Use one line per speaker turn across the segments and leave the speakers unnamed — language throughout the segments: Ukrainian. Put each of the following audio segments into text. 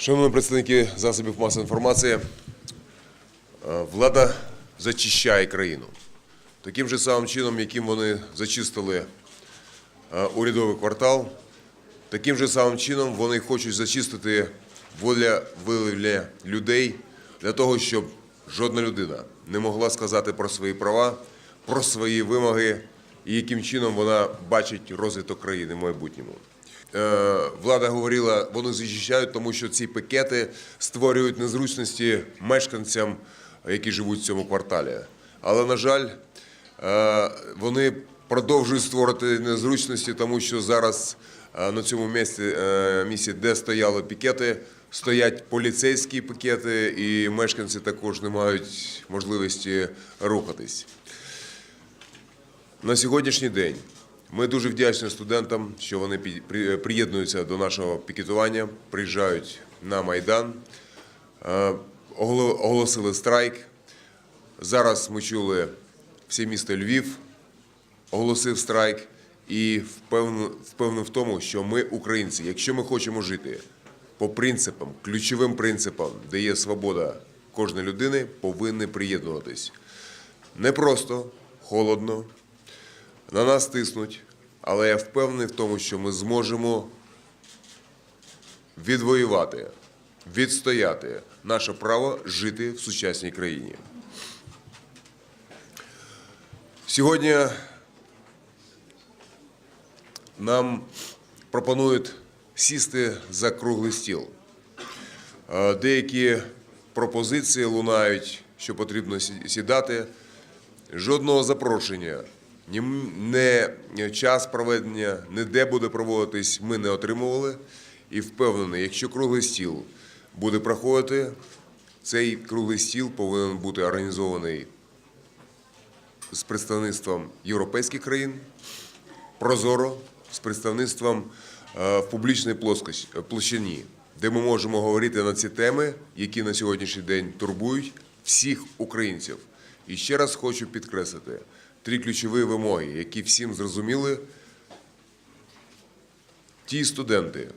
Шановні представники засобів масової інформації, е, влада зачищає країну. Таким же самим чином, яким вони зачистили е, урядовий квартал, таким же самим чином вони хочуть зачистити воля виявлення людей для того, щоб жодна людина не могла сказати про свої права, про свої вимоги і яким чином вона бачить розвиток країни в майбутньому. Е, Влада говорила, вони захищають, тому що ці пікети створюють незручності мешканцям, які живуть в цьому кварталі. Але, на жаль, е, вони продовжують створити незручності, тому що зараз е, на цьому місці, місці, де стояли пікети, стоять поліцейські пікети, і мешканці також не мають можливості рухатись. На сьогоднішній день ми дуже вдячні студентам, що вони приєднуються до нашого пікетування, приїжджають на Майдан, Е, оголосили страйк. Зараз ми чули все місто Львів оголосив страйк і впевнений в тому, що ми, українці, якщо ми хочемо жити по принципам, ключовим принципам, де є свобода кожної людини, повинні приєднуватись. Не просто холодно, на нас тиснуть, але я впевнений в тому, що ми зможемо відвоювати, відстояти наше право жити в сучасній країні. Сьогодні нам пропонують сісти за круглий стіл. Е, Деякі пропозиції лунають, що потрібно сідати. Жодного запрошення, не час проведення, не де буде проводитись, ми не отримували. І впевнений, якщо круглий стіл буде проходити, цей круглий стіл повинен бути організований з представництвом європейських країн, прозоро, з представництвом е, в публічній площині, де ми можемо говорити на ці теми, які на сьогоднішній день турбують всіх українців. І ще раз хочу підкреслити три ключові вимоги, які всім зрозуміли. Ті студенти,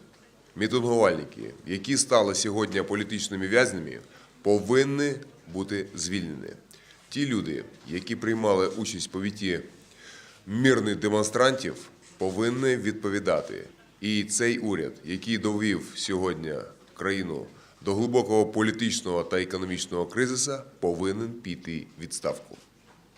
мітингувальники, які стали сьогодні політичними в'язнями, повинні бути звільнені. Ті люди, які приймали участь в повіті мирних демонстрантів, повинні відповідати. І цей уряд, який довів сьогодні країну до глибокого політичного та економічного кризису, повинен піти відставку.